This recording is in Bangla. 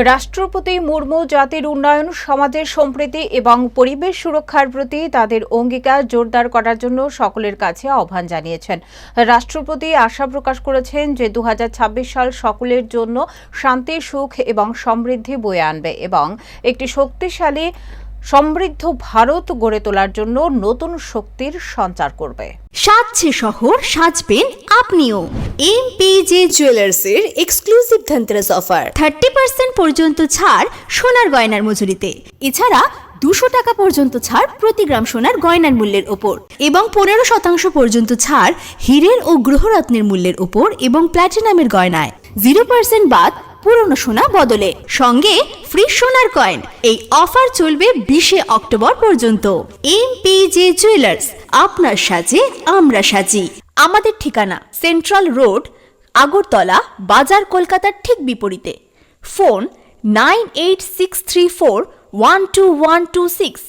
রাষ্ট্রপতি মুর্মু জাতির উন্নয়ন, সমাজের সম্প্রীতি এবং পরিবেশ সুরক্ষার প্রতি তাদের অঙ্গীকার জোরদার করার জন্য সকলের কাছে আহ্বান জানিয়েছেন। রাষ্ট্রপতি আশা প্রকাশ করেছেন যে দু হাজার ছাব্বিশ সাল সকলের জন্য শান্তি, সুখ এবং সমৃদ্ধি বয়ে আনবে এবং একটি শক্তিশালী সমৃদ্ধ ভারত গড়ে তোলার জন্য নতুন শক্তির সঞ্চার করবে। সাজছে শহর সাজবেন আপনিও। M P J জুয়েলার্সের exclusive Dhanteras offer thirty percent পর্যন্ত ছাড় সোনার গয়নার মজুরিতে। এছাড়া দুশো টাকা পর্যন্ত ছাড় প্রতি গ্রাম সোনার গয়নার মূল্যের ওপর। এবং পনেরো শতাংশ পর্যন্ত ছাড় হীরের ও গ্রহরত্নের মূল্যের ওপর এবং প্ল্যাটিনামের গয়নায়। জিরো পার্সেন্ট বাদ পুরনো সোনা বদলে। সঙ্গে ফ্রি সোনার কয়েন। এই অফার চলবে বিশে অক্টোবর পর্যন্ত। এম পি জে জুয়েলার্স, আপনার সাজে আমরা সাজি। আমাদের ঠিকানা সেন্ট্রাল রোড, আগরতলা, বাজার কলকাতার ঠিক বিপরীতে। Phone nine eight six three four one two one two six.